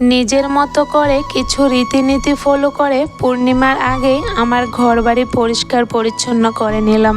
নিজের মতো করে কিছু রীতিনীতি ফলো করে পূর্ণিমার আগে আমার ঘরবাড়ি পরিষ্কার পরিচ্ছন্ন করে নিলাম।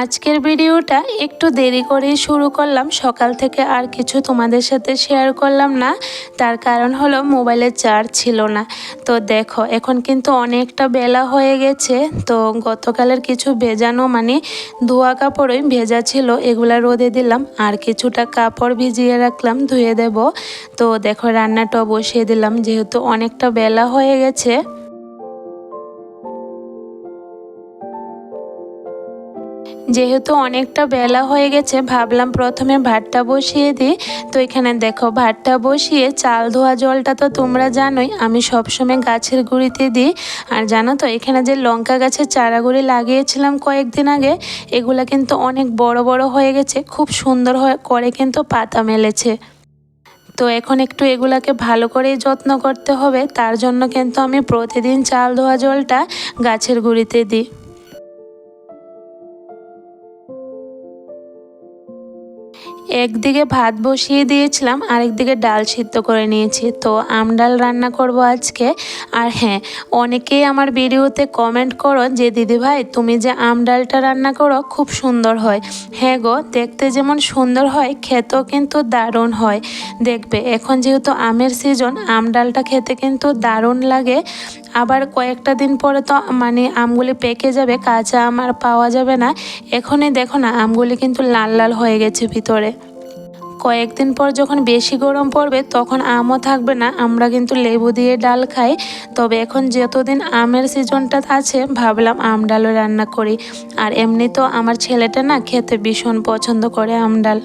আজকের ভিডিওটা একটু দেরি করেই শুরু করলাম। সকাল থেকে আর কিছু তোমাদের সাথে শেয়ার করলাম না। তার কারণ হলো মোবাইলে চার্জ ছিল না। তো দেখো, এখন কিন্তু অনেকটা বেলা হয়ে গেছে। তো গতকালের কিছু ভেজানো মানে ধোয়া কাপড়ই ভেজা ছিল, এগুলা রোদে দিলাম। আর কিছুটা কাপড় ভিজিয়ে রাখলাম, ধুয়ে দেব। তো দেখো রান্নাটা বসিয়ে দিলাম, যেহেতু অনেকটা বেলা হয়ে গেছে। যেহেতু অনেকটা বেলা হয়ে গেছে, ভাবলাম প্রথমে ভাতটা বসিয়ে দিই। তো এখানে দেখো, ভাতটা বসিয়ে চাল ধোয়া জলটা তো তোমরা জানোই, আমি সবসময় গাছের গুঁড়িতে দিই। আর জানো তো, এখানে যে লঙ্কা গাছের চারাগুড়ি লাগিয়েছিলাম কয়েকদিন আগে, এগুলা কিন্তু অনেক বড় বড় হয়ে গেছে, খুব সুন্দর হয়ে, করে কিন্তু পাতা মেলেছে। তো এখন একটু এগুলাকে ভালো করেই যত্ন করতে হবে, তার জন্য কিন্তু আমি প্রতিদিন চাল ধোয়া জলটা গাছের গুঁড়িতে দিই। একদিকে ভাত বসিয়ে দিয়েছিলাম, আরেকদিকে ডাল সিদ্ধ করে নিয়েছি। তো আম ডাল রান্না করব আজকে। আর হ্যাঁ অনেকেই আমার ভিডিওতে কমেন্ট করো যে, দিদি ভাই, তুমি যে আম ডালটা রান্না করো, খুব সুন্দর হয়। হ্যাঁ গো, দেখতে যেমন সুন্দর হয়, খেতেও কিন্তু দারুণ হয়। দেখবে, এখন যেহেতু আমের সিজন আম ডালটা খেতে কিন্তু দারুণ লাগে। আবার কয়েকটা দিন পরে তো মানে আমগুলি পেকে যাবে, কাঁচা আম আর পাওয়া যাবে না। এখনই দেখো না, আমগুলি কিন্তু লাল লাল হয়ে গেছে ভিতরে। কয়েকদিন পর যখন বেশি গরম পড়বে, তখন আমও থাকবে না। আমরা কিন্তু লেবু দিয়ে ডাল খাই। তবে এখন যতদিন আমের সিজনটা আছে, ভাবলাম আম ডালও রান্না করি। আর এমনি তো আমার ছেলেটা না খেতে ভীষণ পছন্দ করে আম ডাল।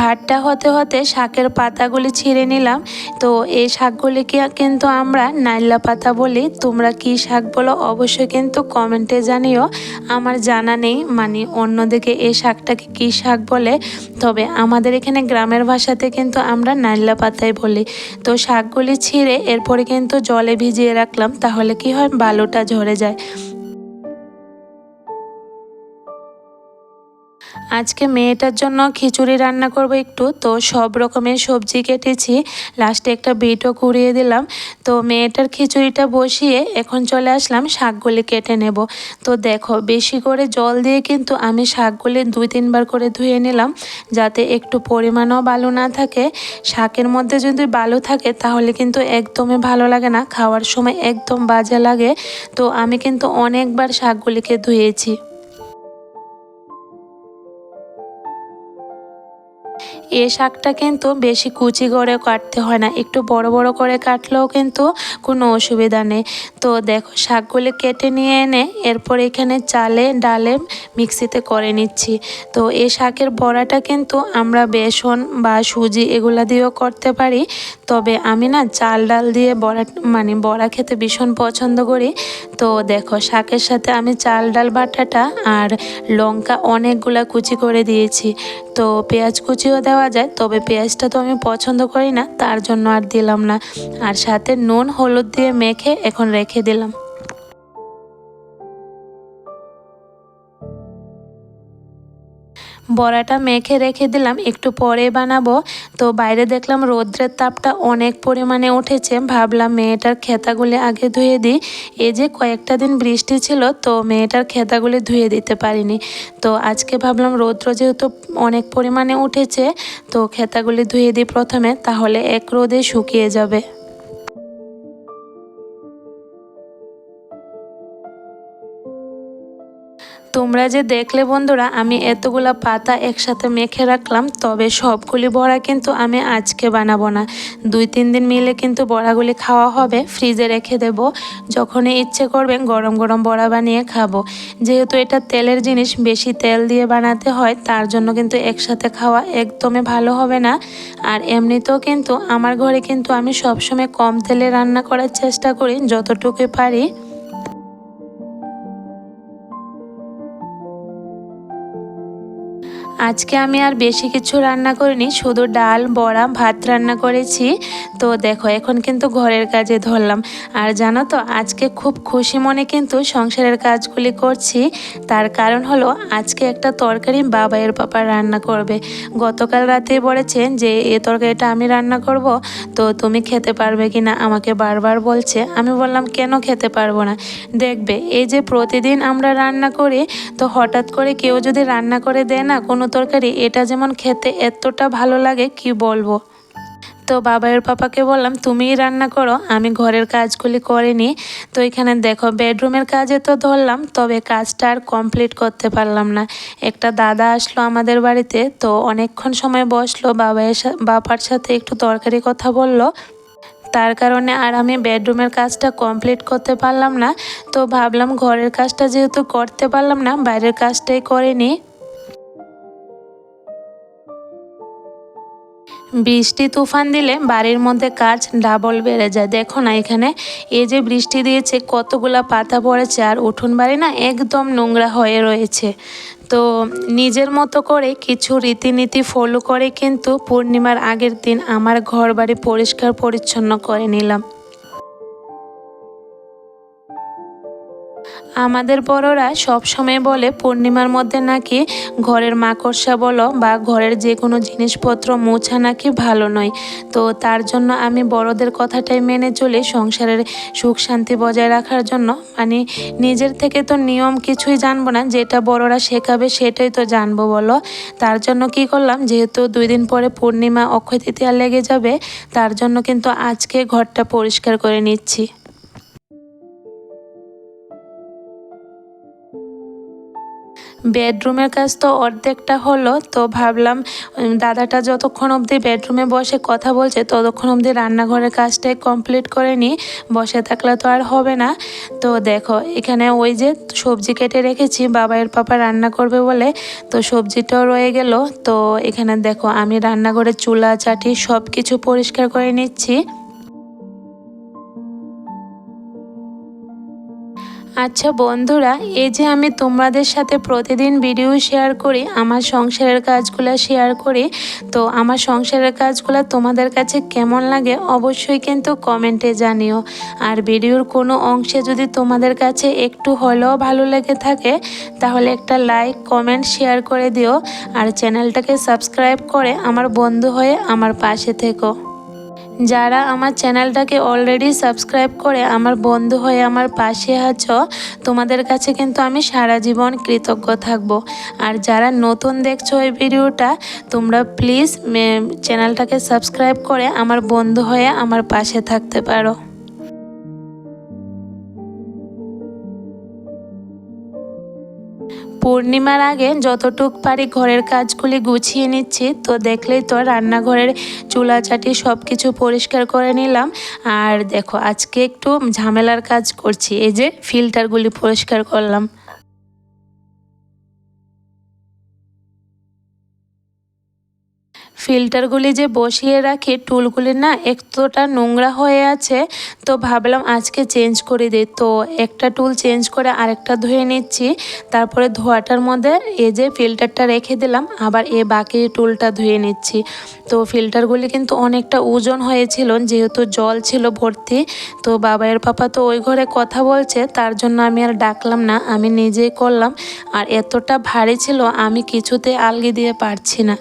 ভাতটা হতে হতে শাকের পাতাগুলি ছিঁড়ে নিলাম। তো এই শাকগুলিকে কিন্তু আমরা নাইলা পাতা বলি? তোমরা কি শাক বলো? অবশ্যই কিন্তু কমেন্টে জানিও। আমার জানা নেই মানে অন্যদিকে এই শাকটাকে কি শাক বলে? তবে আমাদের এখানে গ্রামের ভাষাতে কিন্তু আমরা নাইলা পাতাই বলি। তো শাকগুলি ছিঁড়ে এরপরে কিন্তু জলে ভিজিয়ে রাখলাম, তাহলে কি হয়? বালুটা ঝরে যায়। আজকে মেয়েটার জন্য খিচুড়ি রান্না করব একটু। তো সব রকমের সবজি কেটেছি। লাস্টে একটা বিটও কুড়িয়ে দিলাম। তো মেয়েটার খিচুড়িটা বসিয়ে এখন চলে আসলাম, শাকগুলি কেটে নেব। তো দেখো, বেশি করে জল দিয়ে কিন্তু আমি শাকগুলি দুই তিনবার করে ধুয়ে নিলাম, যাতে একটু পরিমাণও বালু না থাকে। শাকের মধ্যে যদি বালু থাকে, তাহলে কিন্তু একদমই ভালো লাগে না। খাওয়ার সময় একদম বাজে লাগে। তো আমি কিন্তু অনেকবার শাকগুলিকে ধুয়েছি। এ শাকটা কিন্তু বেশি কুচি করে কাটতে হয় না। একটু বড় বড় করে কাটলেও কিন্তু কোনো অসুবিধা নেই। তো দেখো, শাকগুলি কেটে নিয়ে এনে এরপর এখানে চালে, ডালে মিক্সিতে করে নিচ্ছি। তো এই শাকের বড়াটা কিন্তু আমরা বেসন বা সুজি এগুলা দিয়েও করতে পারি। তবে আমি না চাল, ডাল দিয়ে বড়া মানে বড়া খেতে ভীষণ পছন্দ করি। তো দেখো, শাকের সাথে আমি চাল, ডাল, বাটাটা আর লঙ্কা অনেকগুলা কুচি করে দিয়েছি। তো পেঁয়াজ কুচিও দেওয়া যায়, তবে পেঁয়াজটা তো আমি পছন্দ করি না, তার জন্য আর দিলাম না। আর সাথে নুন, হলুদ দিয়ে মেখে এখন রেখে দিলাম। বড়াটা মেখে রেখে দিলাম, একটু পরে বানাবো। তো বাইরে দেখলাম রৌদ্রের তাপটা অনেক পরিমাণে উঠেছে, ভাবলাম মেয়েটার খেতাগুলি আগে ধুয়ে দিই। এই যে কয়েকটা দিন বৃষ্টি ছিল, তো মেয়েটার খেতাগুলি ধুয়ে দিতে পারিনি। তো আজকে ভাবলাম রৌদ্র যেহেতু অনেক পরিমাণে উঠেছে, তো খেতাগুলি ধুয়ে দিই প্রথমে, তাহলে এক রোদে শুকিয়ে যাবে। তোমরা যে দেখলে বন্ধুরা, আমি এতগুলা পাতা একসাথে মেখে রাখলাম, তবে সবগুলি বড়া কিন্তু আমি আজকে বানাবো না। দুই, তিন দিন মিলে কিন্তু বড়াগুলি খাওয়া হবে, ফ্রিজে রেখে দেব। যখনই ইচ্ছে করবেন গরম গরম বড়া বানিয়ে খাব। যেহেতু এটা তেলের জিনিস, বেশি তেল দিয়ে বানাতে হয়, তার জন্য কিন্তু একসাথে খাওয়া একদমই ভালো হবে না। আর এমনিতেও কিন্তু আমার ঘরে কিন্তু আমি সবসময় কম তেলে রান্না করার চেষ্টা করি যতটুকু পারি। আজকে আমি আর বেশি কিছু রান্না করিনি, শুধু ডাল, বড়া, ভাত রান্না করেছি। তো দেখো, এখন কিন্তু ঘরের কাজে ধরলাম। আর জানো তো, আজকে খুব খুশি মনে কিন্তু সংসারের কাজগুলি করছি। তার কারণ হলো, আজকে একটা তরকারি বাবাইয়ের পাপা রান্না করবে। গতকাল রাতে বলেছেন যে, এ তরকারিটা আমি রান্না করব, তো তুমি খেতে পারবে কি না আমাকে বারবার বলছে। আমি বললাম, কেন খেতে পারব না? দেখবে, এই যে প্রতিদিন আমরা রান্না করি, তো হঠাৎ করে কেউ যদি রান্না করে দেয় না, কোনো তরকারি, এটা যেমন খেতে এতটা ভালো লাগে, কি বলব? তো বাবাইয়ের পাপাকে বললাম, তুমিই রান্না করো, আমি ঘরের কাজগুলি করে নিই। তো এখানে দেখো, বেডরুমের কাজে তো ধরলাম, তবে কাজটা আর কমপ্লিট করতে পারলাম না। একটা দাদা আসলো আমাদের বাড়িতে, তো অনেকক্ষণ সময় বসল, বাবাইয়ের বাবার সাথে একটু তরকারি কথা বলল। তার কারণে আর আমি বেডরুমের কাজটা কমপ্লিট করতে পারলাম না। তো ভাবলাম, ঘরের কাজটা যেহেতু করতে পারলাম না, বাইরের কাজটাই করে নিই। বৃষ্টি তুফান দিলে বাড়ির মধ্যে কাজ ডাবল বেড়ে যায়। দেখো না এখানে, এই যে বৃষ্টি দিয়েছে, কতগুলা পাতা পড়েছে আর উঠোন বাড়ি না একদম নোংরা হয়ে রয়েছে। তো নিজের মতো করে কিছু রীতিনীতি ফলো করে কিন্তু পূর্ণিমার আগের দিন আমার ঘর বাড়ি পরিষ্কার পরিচ্ছন্ন করে নিলাম। আমাদের বড়রা সব সময় বলে, পূর্ণিমার মধ্যে নাকি ঘরের মাকড়সা বলো বা ঘরের যে কোনো জিনিসপত্র মোছা নাকি ভালো নয়। তো তার জন্য আমি বড়দের কথাটাই মেনে চলে সংসারের সুখ শান্তি বজায় রাখার জন্য। মানে নিজের থেকে তো নিয়ম কিছুই জানব না, যেটা বড়রা শেখাবে সেটাই তো জানব বলো। তার জন্য কি করলাম, যেহেতু দুই দিন পরে পূর্ণিমা অক্ষয় তৃতীয়া লেগে যাবে, তার জন্য কিন্তু আজকে ঘরটা পরিষ্কার করে নিচ্ছি। বেডরুমের কাজ তো অর্ধেকটা হলো, তো ভাবলাম দাদাটা যতক্ষণ অবধি বেডরুমে বসে কথা বলছে, ততক্ষণ অবধি রান্নাঘরের কাজটাই কমপ্লিট করে নিই বসে থাকলে তো আর হবে না। তো দেখো, এখানে ওই যে সবজি কেটে রেখেছি, বাবাইয়ের পাপা রান্না করবে বলে, তো সবজিটাও রয়ে গেল। তো এখানে দেখো, আমি রান্নাঘরে চুলা, চাটি সব কিছু পরিষ্কার করে নিচ্ছি। আচ্ছা বন্ধুরা, এই যে আমি তোমাদের সাথে প্রতিদিন ভিডিও শেয়ার করি, আমার সংসারের কাজগুলো শেয়ার করি, তো আমার সংসারের কাজগুলো তোমাদের কাছে কেমন লাগে অবশ্যই কিন্তু কমেন্টে জানিও। আর ভিডিওর কোনো অংশে যদি তোমাদের কাছে একটু হলেও ভালো লেগে থাকে, তাহলে একটা লাইক কমেন্ট শেয়ার করে দিও। আর চ্যানেলটাকে সাবস্ক্রাইব করে আমার বন্ধু হয়ে আমার পাশে থেকো। যারা আমার চ্যানেলটাকে অলরেডি সাবস্ক্রাইব করে আমার বন্ধু হয়ে আমার পাশে আছো, তোমাদের কাছে কিন্তু আমি সারা জীবন কৃতজ্ঞ থাকব। আর যারা নতুন দেখছ এই ভিডিওটা, তোমরা প্লিজ চ্যানেলটাকে সাবস্ক্রাইব করে আমার বন্ধু হয়ে আমার পাশে থাকতে পারো। পূর্ণিমার আগে যতটুক পারি ঘরের কাজগুলি গুছিয়ে নিচ্ছি, তো দেখলেই তো রান্নাঘরের চুলা চাটি সব কিছু পরিষ্কার করে নিলাম। আর দেখো, আজকে একটু ঝামেলার কাজ করছি, এই যে ফিল্টারগুলি পরিষ্কার করলাম। ফিল্টারগুলি যে বসিয়ে রাখি টুলগুলি না একটুটা নোংরা হয়ে আছে, তো ভাবলাম আজকে চেঞ্জ করে দিই। তো একটা টুল চেঞ্জ করে আরেকটা ধুয়ে নিচ্ছি, তারপরে ধোয়াটার মধ্যে এ যে ফিল্টারটা রেখে দিলাম, আবার এ বাকি টুলটা ধুয়ে নিচ্ছি। তো ফিল্টারগুলি কিন্তু অনেকটা ওজন হয়েছিল, যেহেতু জল ছিল ভর্তি, তো বাবাইয়ের পাপা তো ওই ঘরে কথা বলছে, তার জন্য আমি আর ডাকলাম না, আমি নিজেই করলাম। আর এতটা ভারী ছিল, আমি কিছুতে আলগি দিয়ে পারছি না।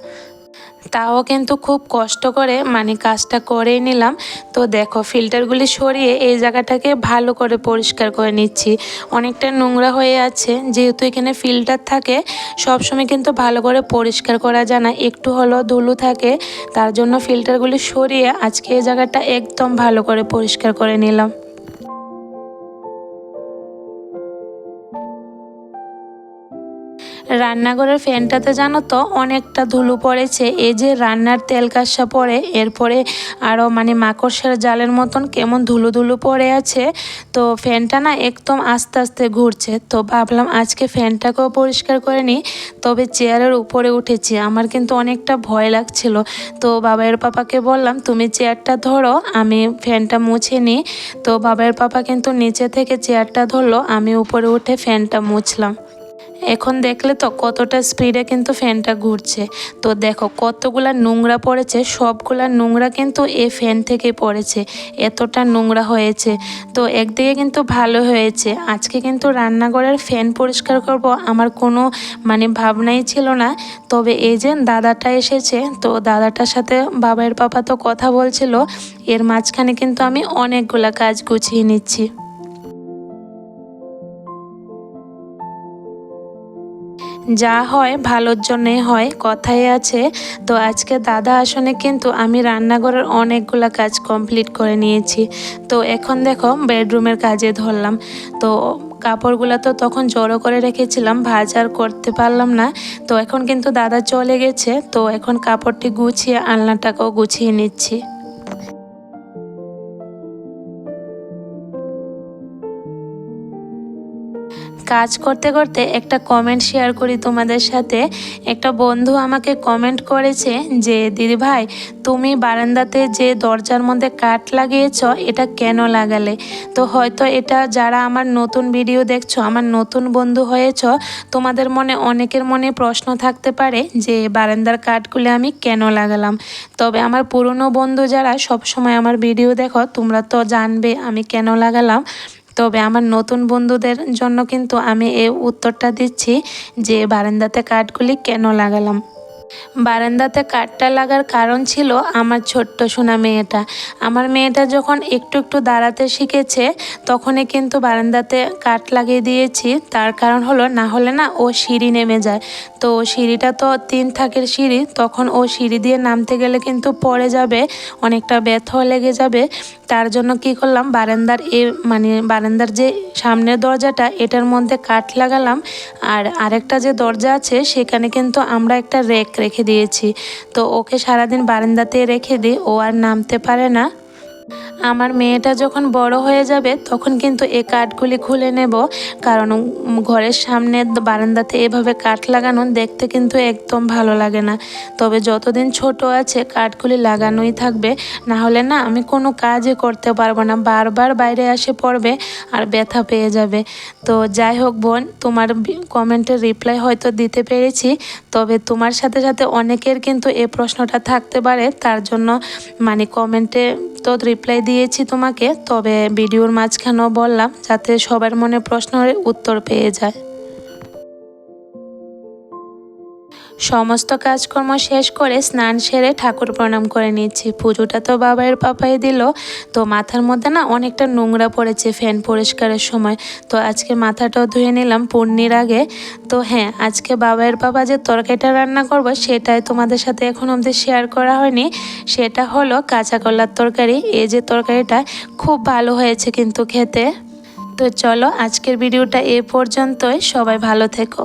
তাও কিন্তু খুব কষ্ট করে মানে কাজটা করেই নিলাম। তো দেখো, ফিল্টারগুলি সরিয়ে এই জায়গাটাকে ভালো করে পরিষ্কার করে নিচ্ছি। অনেকটা নোংরা হয়ে আছে। যেহেতু এখানে ফিল্টার থাকে, সবসময় কিন্তু ভালো করে পরিষ্কার করা যায় না। একটু হলেও ধুলো থাকে, তার জন্য ফিল্টারগুলি সরিয়ে আজকে এই জায়গাটা একদম ভালো করে পরিষ্কার করে নিলাম। রান্নাঘরের ফ্যানটাতে জানো তো অনেকটা ধুলো পড়েছে। এই যে রান্নার তেল কাঁসা পড়ে, এরপরে আরও মানে মাকড়সার জালের মতন কেমন ধুলো ধুলো পড়ে আছে। তো ফ্যানটা না একদম আস্তে আস্তে ঘুরছে। তো ভাবলাম আজকে ফ্যানটাকেও পরিষ্কার করে নিই, তবে চেয়ারের উপরে উঠেছি। আমার কিন্তু অনেকটা ভয় লাগছিল। তো বাবাইয়ের পাপাকে বললাম, তুমি চেয়ারটা ধরো, আমি ফ্যানটা মুছে নিই। তো বাবাইয়ের পাপা কিন্তু নিচে থেকে চেয়ারটা ধরলো, আমি উপরে উঠে ফ্যানটা মুছলাম। এখন দেখলে তো কতটা স্পিডে কিন্তু ফ্যানটা ঘুরছে। তো দেখো কতগুলা নোংরা পড়েছে, সবগুলা নোংরা কিন্তু এই ফ্যান থেকে পড়েছে। এতটা নোংরা হয়েছে। তো একদিকে কিন্তু ভালো হয়েছে। আজকে কিন্তু রান্নাঘরের ফ্যান পরিষ্কার করব আমার কোনো মানে ভাবনাই ছিল না। তবে এই যে দাদাটা এসেছে, তো দাদাটার সাথে বাবার পাপা তো কথা বলছিল, এর মাঝখানে কিন্তু আমি অনেকগুলা কাজ গুছিয়ে নিচ্ছি। যা হয় ভালোর জন্যে হয়, কথাই আছে। তো আজকে দাদা আসনে কিন্তু আমি রান্নাঘরের অনেকগুলো কাজ কমপ্লিট করে নিয়েছি। তো এখন দেখো বেডরুমের কাজে ধরলাম। তো কাপড়গুলো তো তখন জড়ো করে রেখেছিলাম ভাজ আর করতে পারলাম না। তো এখন কিন্তু দাদা চলে গেছে, তো এখন কাপড়টি গুছিয়ে, আলনাটাকেও গুছিয়ে নিচ্ছি। কাজ করতে করতে একটা কমেন্ট শেয়ার করি তোমাদের সাথে। একটা বন্ধু আমাকে কমেন্ট করেছে যে, দিদি ভাই, তুমি বারান্দাতে যে দরজার মধ্যে কাঠ লাগিয়েছ, এটা কেন লাগালে? তো হয়তো এটা যারা আমার নতুন ভিডিও দেখছ, আমার নতুন বন্ধু হয়েছ, তোমাদের মনে, অনেকের মনে প্রশ্ন থাকতে পারে যে, বারান্দার কাঠগুলি আমি কেন লাগালাম? তবে আমার পুরনো বন্ধু যারা সবসময় আমার ভিডিও দেখো, তোমরা তো জানবে আমি কেন লাগালাম। তবে আমার নতুন বন্ধুদের জন্য কিন্তু আমি এই উত্তরটা দিচ্ছি যে বারান্দাতে কাঠগুলি কেন লাগালাম। বারান্দাতে কাঠটা লাগার কারণ ছিল আমার ছোট্ট সোনা মেয়েটা। আমার মেয়েটা যখন একটু একটু দাঁড়াতে শিখেছে, তখনই কিন্তু বারান্দাতে কাঠ লাগিয়ে দিয়েছি। তার কারণ হলো, না হলে না ও সিঁড়ি নেমে যায়। তো সিঁড়িটা তো তিন থাকের সিঁড়ি, তখন ও সিঁড়ি দিয়ে নামতে গেলে কিন্তু পড়ে যাবে, অনেকটা ব্যথাও লেগে যাবে। তার জন্য কি করলাম, বারান্দার এ মানে বারান্দার যে সামনের দরজাটা, এটার মধ্যে কাঠ লাগালাম। আর আরেকটা যে দরজা আছে, সেখানে কিন্তু আমরা একটা রেক রেখে দিয়েছি। তো ওকে সারাদিন বারান্দাতে রেখে দিই ও আর নামতে পারে না। আমার মেয়েটা যখন বড় হয়ে যাবে, তখন কিন্তু এই কাঠগুলি খুলে নেব। কারণ ঘরের সামনে বারান্দাতে এভাবে কাঠ লাগানো দেখতে কিন্তু একদম ভালো লাগে না। তবে যতদিন ছোট আছে, কাঠগুলি লাগানোই থাকবে। না হলে না, আমি কোনো কাজই করতে পারব না। বারবার বাইরে আসে পড়বে আর ব্যথা পেয়ে যাবে। তো যাই হোক বোন, তোমার কমেন্টের রিপ্লাই হয়তো দিতে পেরেছি। তবে তোমার সাথে সাথে অনেকের কিন্তু এ প্রশ্নটা থাকতে পারে। তার জন্য মানে কমেন্টে তো রিপ্লাই দিয়েছি তোমাকে তবে ভিডিওর মাঝখানেও বললাম যাতে সবার মনে প্রশ্নের উত্তর পেয়ে যায়। সমস্ত কাজকর্ম শেষ করে স্নান সেরে ঠাকুর প্রণাম করে নিচ্ছি। পুজোটা তো বাবাইয়ের পাপাই দিল, তো মাথার মধ্যে না অনেকটা নোংরা পড়েছে ফ্যান পরিষ্কারের সময়। তো আজকে মাথাটাও ধুয়ে নিলাম পূর্ণির আগে। তো হ্যাঁ আজকে বাবাইয়ের পাপা যে তরকারিটা রান্না করব সেটাই তোমাদের সাথে এখন অবধি শেয়ার করা হয়নি। সেটা হলো কাঁচা কলার তরকারি। এই যে তরকারিটা খুব ভালো হয়েছে কিন্তু খেতে। তো চলো আজকের ভিডিওটা এ পর্যন্তই। সবাই ভালো থেকো।